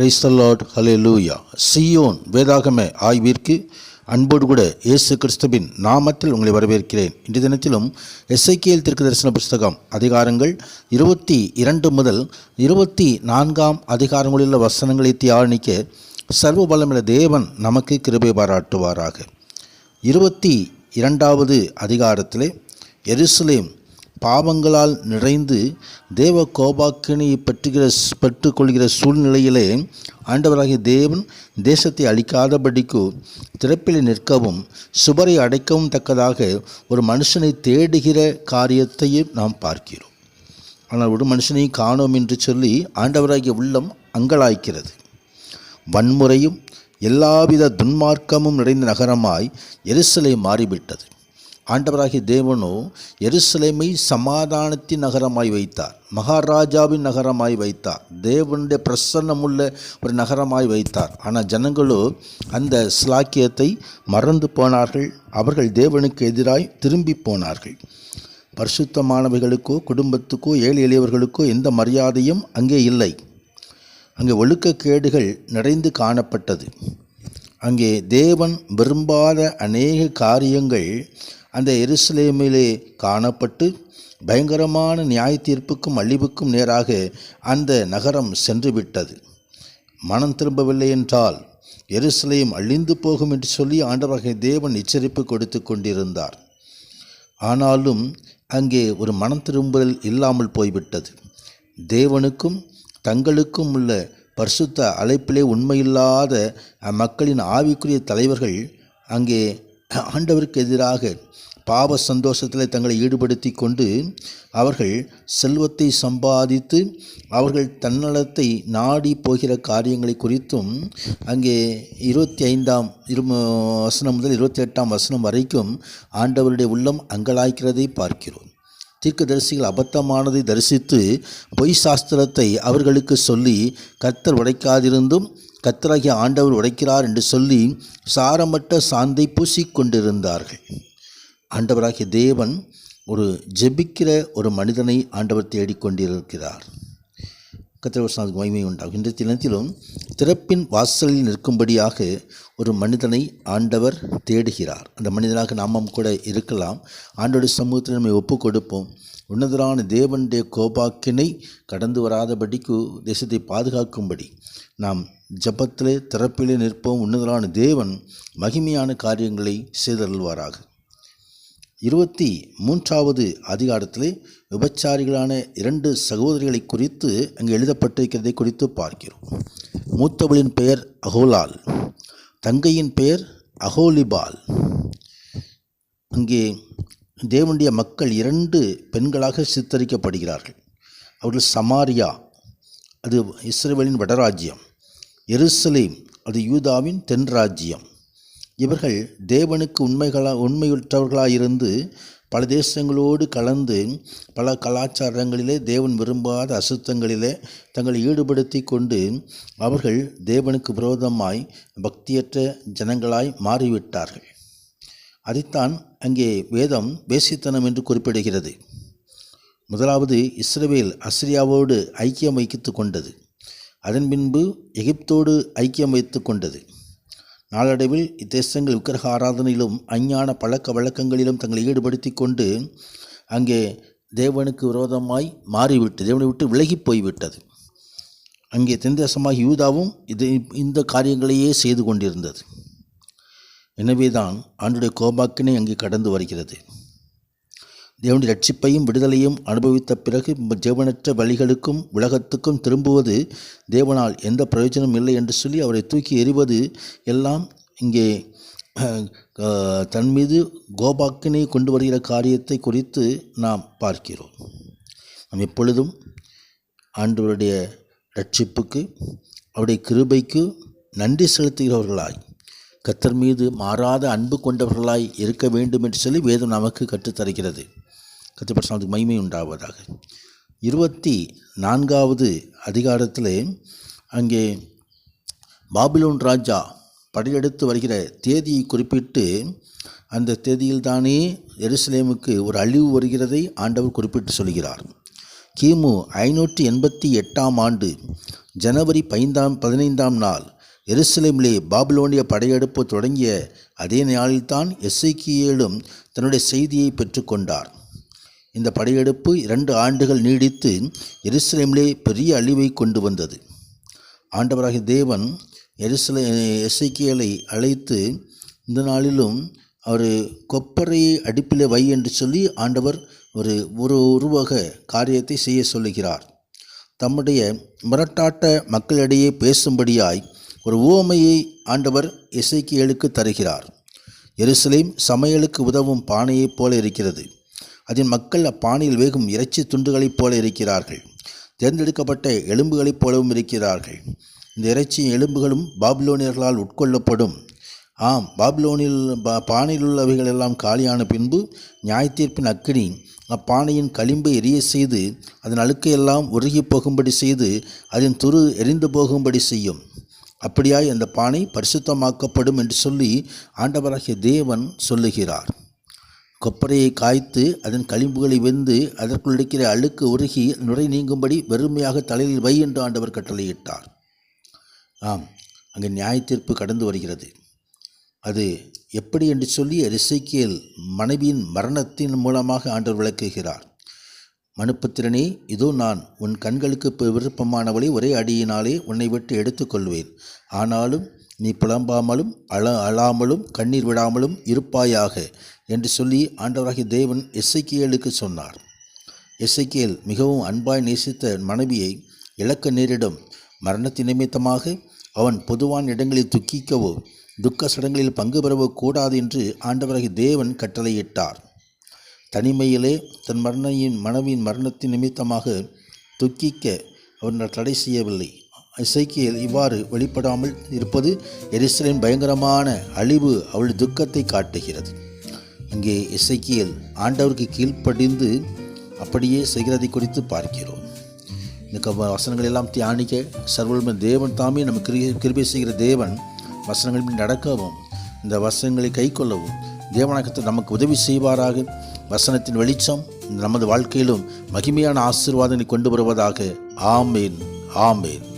Praise the Lord ஹலே லூயா Zion வேதாகம ஆய்விற்கு அன்போடு கூட இயேசு கிறிஸ்துவின் நாமத்தில் உங்களை வரவேற்கிறேன். இன்றைய தினத்திலும் எஸ்ஐகேஎல் திருக்கு தரிசன புஸ்தகம் அதிகாரங்கள் இருபத்தி இரண்டு முதல் இருபத்தி நான்காம் அதிகாரங்களில் உள்ள வசனங்களை தியானிக்க சர்வ பலமில்ல தேவன் நமக்கு கிருபை பாராட்டுவாராக. இருபத்தி இரண்டாவது அதிகாரத்திலே எருசலேம் பாவங்களால் நிறைந்து தேவ கோபாக்கினை பற்றுகிற பற்றுக்கொள்கிற சூழ்நிலையிலே ஆண்டவராகிய தேவன் தேசத்தை அழிக்காதபடிக்கு திறப்பில் நிற்கவும் சுவரை அடைக்கவும் தக்கதாக ஒரு மனுஷனை தேடுகிற காரியத்தையும் நாம் பார்க்கிறோம். ஆனால் ஒரு மனுஷனை காணோம் என்று சொல்லி ஆண்டவராகிய உள்ளம் அங்கலாய்க்கிறது. வன்முறையும் எல்லாவித துன்மார்க்கமும் நிறைந்த நகரமாய் எரிசலை மாறிவிட்டது. ஆண்டவராகிய தேவனோ எருசலேமை சமாதானத்தின் நகரமாய் வைத்தார். மகாராஜாவின் நகரமாய் வைத்தார். தேவனுடைய பிரசன்னமுள்ள ஒரு நகரமாய் வைத்தார். ஆனால் ஜனங்களோ அந்த ஸ்லாக்கியத்தை மறந்து போனார்கள். அவர்கள் தேவனுக்கு எதிராய் திரும்பி போனார்கள். பரிசுத்தமானவைகளுக்கோ குடும்பத்துக்கோ ஏழை எளியவர்களுக்கோ எந்த மரியாதையும் அங்கே இல்லை. அங்கே ஒழுக்கக்கேடுகள் நிறைந்து காணப்பட்டது. அங்கே தேவன் விரும்பாத அநேக காரியங்கள் அந்த எருசலேமிலே காணப்பட்டு பயங்கரமான நியாய தீர்ப்புக்கும் அழிவுக்கும் நேராக அந்த நகரம் சென்றுவிட்டது. மனம் திரும்பவில்லை என்றால் எருசலேம் அழிந்து போகும் என்று சொல்லி ஆண்டவராகிய தேவன் எச்சரிப்பு கொடுத்து கொண்டிருந்தார். ஆனாலும் அங்கே ஒரு மனம் திரும்புதல் இல்லாமல் போய்விட்டது. தேவனுக்கும் தங்களுக்கும் உள்ள பரிசுத்த அழைப்பிலே உண்மையில்லாத அம்மக்களின் ஆவிக்குரிய தலைவர்கள் அங்கே ஆண்டவருக்கு எதிராக பாவ சந்தோஷத்தில் தங்களை ஈடுபடுத்தி கொண்டு அவர்கள் செல்வத்தை சம்பாதித்து அவர்கள் தன்னலத்தை நாடி போகிற காரியங்களை குறித்தும் அங்கே இருபத்தி ஐந்தாம் இரு வசனம் முதல் இருபத்தி எட்டாம் வசனம் வரைக்கும் ஆண்டவருடைய உள்ளம் அங்கலாய்க்கிறதை பார்க்கிறோம். தீர்க்கதரிசிகள் அபத்தமானதை தரிசித்து பொய் சாஸ்திரத்தை அவர்களுக்கு சொல்லி கர்த்தர் உடைக்காதிருந்தும் கத்தராகிய ஆண்டவர் உடைக்கிறார் என்று சொல்லி சாரமற்ற சாந்தை பூசிக்கொண்டிருந்தார்கள். ஆண்டவராகிய தேவன் ஒரு ஜெபிக்கிற ஒரு மனிதனை ஆண்டவர் தேடிக்கொண்டிருக்கிறார். கத்திரவசனாவுக்கு மகிமை உண்டாகும். இந்த தினத்திலும் திறப்பின் வாசலில் நிற்கும்படியாக ஒரு மனிதனை ஆண்டவர் தேடுகிறார். அந்த மனிதனாக நாமும் கூட இருக்கலாம். ஆண்டோடைய சமூகத்தில் நம்மை ஒப்பு கொடுப்போம் உன்னதரான தேவனுடைய கோபாக்கினை கடந்து வராதபடிக்கு தேசத்தை பாதுகாக்கும்படி நாம் ஜபத்திலே திறப்பிலே நிற்போம் உன்னதரான தேவன் மகிமையான காரியங்களை செய்தருள்வாராக. இருபத்தி மூன்றாவது அதிகாரத்திலே விபச்சாரிகளான இரண்டு சகோதரிகளை குறித்து அங்கே எழுதப்பட்டிருக்கிறதை குறித்து பார்க்கிறோம். மூத்தவளின் பெயர் அகோலால் தங்கையின் பெயர் அகோலிபால். அங்கே தேவனுடைய மக்கள் இரண்டு பெண்களாக சித்தரிக்கப்படுகிறார்கள். அவர்கள் சமாரியா அது இஸ்ரேலின் வடராஜ்யம். எருசலேம் அது யூதாவின் தென்ராஜ்யம் இவர்கள் தேவனுக்கு உண்மைகளா உண்மையுற்றவர்களாயிருந்து பல தேசங்களோடு கலந்து பல கலாச்சாரங்களிலே தேவன் விரும்பாத அசுத்தங்களிலே தங்களை ஈடுபடுத்தி கொண்டு அவர்கள் தேவனுக்கு விரோதமாய் பக்தியற்ற ஜனங்களாய் மாறிவிட்டார்கள். அதைத்தான் அங்கே வேதம் வேசித்தனம் என்று குறிப்பிடுகிறது. முதலாவது இஸ்ரேல் அஸ்ரியாவோடு ஐக்கியம் வைத்து கொண்டது. அதன் பின்பு எகிப்தோடு ஐக்கியம் வைத்து கொண்டது. நாளடைவில் இத்தேசங்கள் விக்கிரக ஆராதனையிலும் அஞ்ஞான பழக்க வழக்கங்களிலும் தங்களை ஈடுபடுத்தி கொண்டு அங்கே தேவனுக்கு விரோதமாய் மாறிவிட்டு தேவனை விட்டு விலகி போய்விட்டது. அங்கே தென்தேசமாக யூதாவும் இது இந்த காரியங்களையே செய்து கொண்டிருந்தது. எனவே தான் ஆண்டுடைய கோபாக்கினை அங்கே கடந்து வருகிறது. தேவனுடைய ரட்சிப்பையும் விடுதலையும் அனுபவித்த பிறகு ஜீவனற்ற வழிகளுக்கும் உலகத்துக்கும் திரும்புவது தேவனால் எந்த பிரயோஜனம் இல்லை என்று சொல்லி அவரை தூக்கி எறிவது எல்லாம் இங்கே தன் மீது கோபாக்கினை கொண்டு வருகிற காரியத்தை குறித்து நாம் பார்க்கிறோம். நாம் எப்பொழுதும் ஆண்டவருடைய ரட்சிப்புக்கு அவருடைய கிருபைக்கு நன்றி செலுத்துகிறவர்களாய் கத்தர் மீது மாறாத அன்பு கொண்டவர்களாய் இருக்க வேண்டும் என்று சொல்லி வேதம் நமக்கு கற்றுத்தருகிறது. கத்திரப்பட்டு மகிமை உண்டாவதாக. இருபத்தி நான்காவது அதிகாரத்தில் அங்கே பாபிலோன் ராஜா படையெடுத்து வருகிற தேதியை குறிப்பிட்டு அந்த தேதியில்தானே எருசலேமுக்கு ஒரு அழிவு வருகிறதை ஆண்டவர் குறிப்பிட்டு சொல்கிறார். கிமு ஐநூற்றி எண்பத்தி எட்டாம் ஆண்டு ஜனவரி பைந்தாம் பதினைந்தாம் நாள் எருசலேமிலே பாபிலோனிய படையெடுப்பு தொடங்கிய அதே நாளில்தான் எஸ்ஐக்கியேலும் தன்னுடைய செய்தியை பெற்றுக்கொண்டார். இந்த படையெடுப்பு இரண்டு ஆண்டுகள் நீடித்து எருசலேமிலே பெரிய அழிவை கொண்டு வந்தது. ஆண்டவராகிய தேவன் எருசலே எசைக்கியலை அழைத்து இந்த நாளிலும் அவர் கொப்பரையை அடுப்பிலே வை என்று சொல்லி ஆண்டவர் ஒரு ஒரு உருவக காரியத்தை செய்ய சொல்லுகிறார். தம்முடைய மிரட்டாட்ட மக்களிடையே பேசும்படியாய் ஒரு உவமையை ஆண்டவர் இசைக்கியலுக்கு தருகிறார். எருசலேம் சமையலுக்கு உதவும் பானையைப் போல இருக்கிறது. அதன் மக்கள் அப்பானையில் வேகும் இறைச்சி துண்டுகளைப் போல இருக்கிறார்கள். தேர்ந்தெடுக்கப்பட்ட எலும்புகளைப் போலவும் இருக்கிறார்கள். இந்த இறைச்சியும் எலும்புகளும் பாபிலோனியர்களால் உட்கொள்ளப்படும். ஆம் பாபிலோனில் பானையில் உள்ளவைகள் எல்லாம் காலியான பின்பு நியாயத்தீர்ப்பின் அக்கினி. அப்பானையின் களிம்பை எரிய செய்து அதன் அழுக்கையெல்லாம் உருகி போகும்படி செய்து அதன் துரு எரிந்து போகும்படி செய்யும். அப்படியாய் அந்த பானை பரிசுத்தமாக்கப்படும் என்று சொல்லி ஆண்டவராகிய தேவன் சொல்லுகிறார். கொப்பரையை காய்த்து அதன் களிம்புகளை வெந்து அதற்குள் இருக்கிற அழுக்கு உருகி நுரை நீங்கும்படி வெறுமையாக தலையில் வை என்று ஆண்டவர் கட்டளையிட்டார். ஆம் அங்கே நியாயத்தீர்ப்பு கடந்து வருகிறது. அது எப்படி என்று சொல்லி ரிசைக்கியல் மனைவியின் மரணத்தின் மூலமாக ஆண்டவர் விளக்குகிறார். மனுப்புத்திரனே இதோ நான் உன் கண்களுக்கு விருப்பமானவளை ஒரே அடியினாலே உன்னை விட்டு எடுத்துக்கொள்வேன். ஆனாலும் நீ புலம்பாமலும் அழ அழாமலும் கண்ணீர் விடாமலும் இருப்பாயாக. என்று சொல்லி ஆண்டவராகிய தேவன் எஸ்ஐக்கியலுக்கு சொன்னார். எஸ்ஐக்கியல் மிகவும் அன்பாய் நேசித்த மனைவியை இழக்க நேரிடும். மரணத்தின் நிமித்தமாக அவன் பொதுவான இடங்களில் துக்கிக்கவோ துக்க சடங்களில் பங்கு பெறவோ கூடாது என்று ஆண்டவராகிய தேவன் கட்டளையிட்டார். தனிமையிலே தன் மரணையின் மனைவியின் மரணத்தின் நிமித்தமாக துக்கிக்க அவர் தடை செய்யவில்லை. இசைக்கியல் இவ்வாறு வெளிப்படாமல் இருப்பது எரிசலின் பயங்கரமான அழிவு அவள் துக்கத்தை காட்டுகிறது. இங்கே இசைக்கியல் ஆண்டவருக்கு கீழ்ப்படிந்து அப்படியே செய்கிறதை குறித்து பார்க்கிறோம். இந்த க- வசனங்கள் எல்லாம் தியானிக்க சர்வல்ம தேவன் தாமே நம்ம கிரி கிருபை செய்கிற தேவன் வசனங்களின் நடக்கவும் இந்த வசனங்களை கைக்கொள்ளவும் தேவனாகத்தை நமக்கு உதவி செய்வாராக. வசனத்தின் வெளிச்சம் நமது வாழ்க்கையிலும் மகிமையான ஆசீர்வாதங்களை கொண்டு வருவதாக. ஆமேன் ஆமேன்.